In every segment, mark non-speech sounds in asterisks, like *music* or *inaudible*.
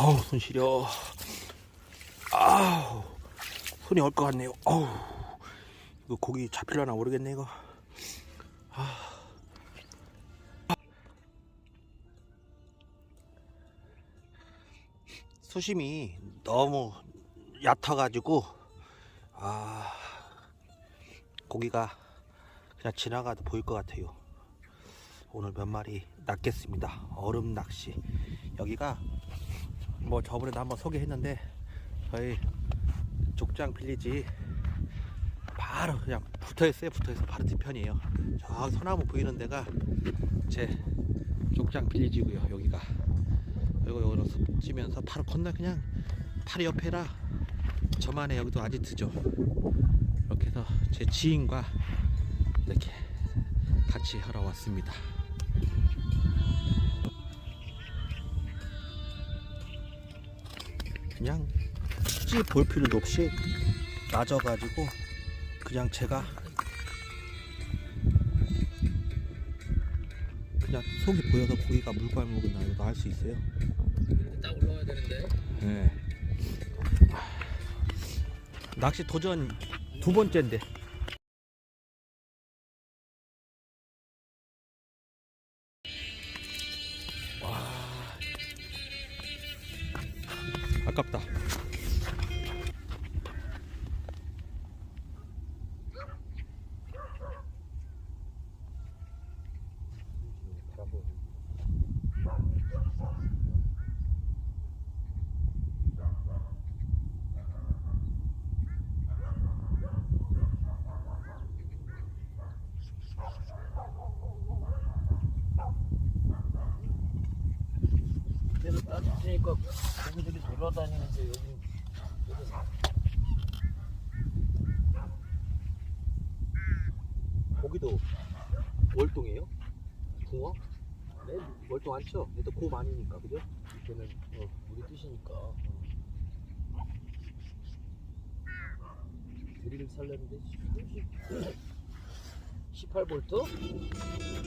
아우 손 시려. 아우 손이 얼 것 같네요. 아우 이거 고기 잡힐려나 모르겠네 이거. 아. 수심이 너무 얕아가지고 아 고기가 그냥 지나가도 보일 것 같아요. 오늘 몇 마리 낚겠습니다. 얼음 낚시. 여기가 뭐 저번에도 한번 소개했는데 저희 족장 빌리지 바로 그냥 붙어있어요 붙어있어. 바로 뒤편이에요. 저 소나무 보이는 데가 제 족장 빌리지고요 여기가. 그리고 여기로 숲 지면서 바로 건너 그냥 바로 옆에라 저만의 여기도 아지트죠. 이렇게 해서 제 지인과 이렇게 같이 하러 왔습니다 그냥 굳이 볼 필요도 없이 낮아가지고 그냥 제가 그냥 속이 보여서 고기가 물갈먹은 나 이거 알수 있어요. 딱 올라와야 되는데 네. 낚시 도전 두 번째인데. 따뜻하니까 고기들이 돌아다니는데 여기 여기 고기도 월동이에요? 붕어? 네, 월동 안 쳐. 얘도 고 많이니까, 그죠? 이렇게는 어, 우리 뜻이니까 드릴 살렸는데 18볼트?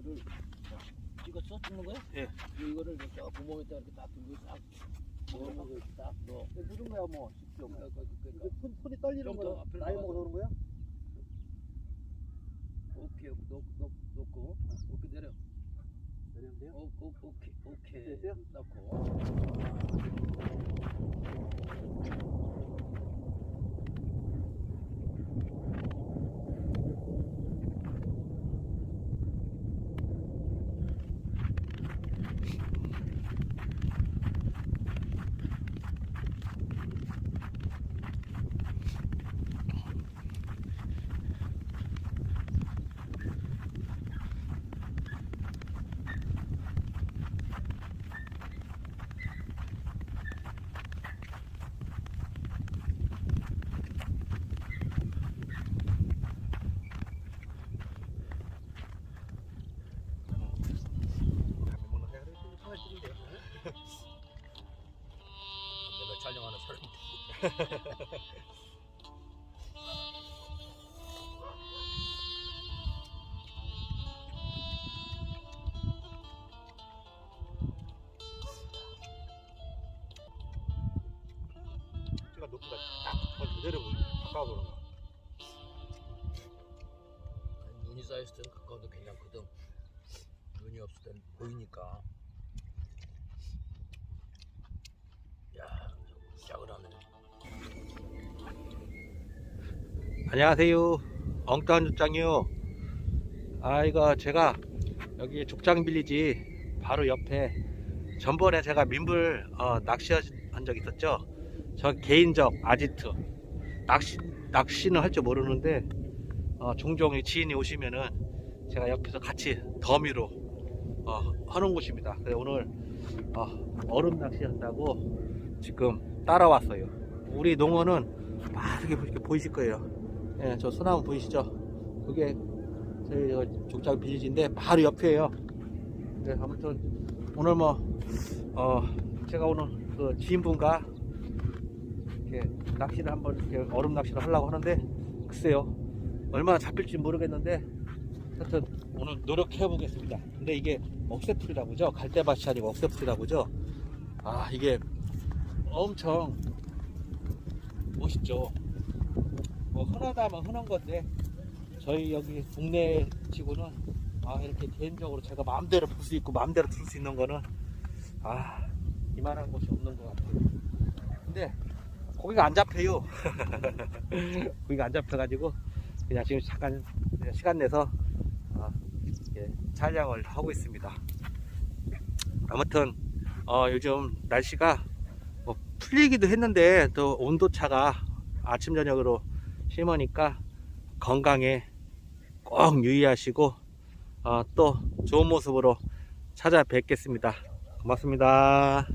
이거를 자, 찍었어? 찍는 거야? 예. 이거를 저 구멍에다 이렇게 딱 들고 싹 넣어 놓고 이렇게 딱 넣어. 묻은 거야 뭐 쉽죠 그, 뭐. 그, 그, 이게 그, 손, 손이 떨리는 좀 거야 앞으로 나이 나가서. 먹어서 그런 거야? 오케이 놓, 놓, 놓고 오케이 내려. 내리면 돼요? 오, 오, 오케이 오케이 됐어요? 넣고. 내가 촬영하는 사람인데. 제가 높이가 딱 그대로 가까워보는 거. 눈이 쌓였을 때는 가까워도 괜찮거든. 눈이 없을 땐 보이니까. 야, 짜글하네. 안녕하세요. 엉뚱한 족장이요. 아, 이거 제가 여기 족장 빌리지 바로 옆에 전번에 제가 민불 어, 낚시한 적 있었죠. 저 개인적 아지트 낚시 낚시는 할 줄 모르는데 어, 종종 이 지인이 오시면은 제가 옆에서 같이 더미로 어, 하는 곳입니다. 그래서 오늘 어, 얼음 낚시 한다고 지금 따라왔어요. 우리 농어는 빠르게 이렇게 보이실 거예요. 예, 저 소나무 보이시죠? 그게 저희 저 족장 빌리지인데 바로 옆이에요. 네, 아무튼 오늘 뭐 어, 제가 오늘 그 지인분과 이렇게 낚시를 한번 이렇게 얼음 낚시를 하려고 하는데 글쎄요 얼마나 잡힐지 모르겠는데 하여튼 오늘 노력해 보겠습니다. 근데 이게 억새풀이라고 죠 갈대밭이 아니고 억새풀이라고 죠아 이게 엄청 멋있죠. 뭐 흔하다면 흔한 건데 저희 여기 동네 치고는 아 이렇게 개인적으로 제가 마음대로 볼 수 있고 마음대로 들을 수 있는 거는 아 이만한 곳이 없는 것 같아요. 근데 고기가 안 잡혀요. *laughs* 고기가 안 잡혀가지고 그냥 지금 잠깐 시간 내서 어, 예, 촬영을 하고 있습니다. 아무튼 어, 요즘 날씨가 뭐 풀리기도 했는데 또 온도 차가 아침 저녁으로 심으니까 건강에 꼭 유의하시고 어, 또 좋은 모습으로 찾아뵙겠습니다. 고맙습니다.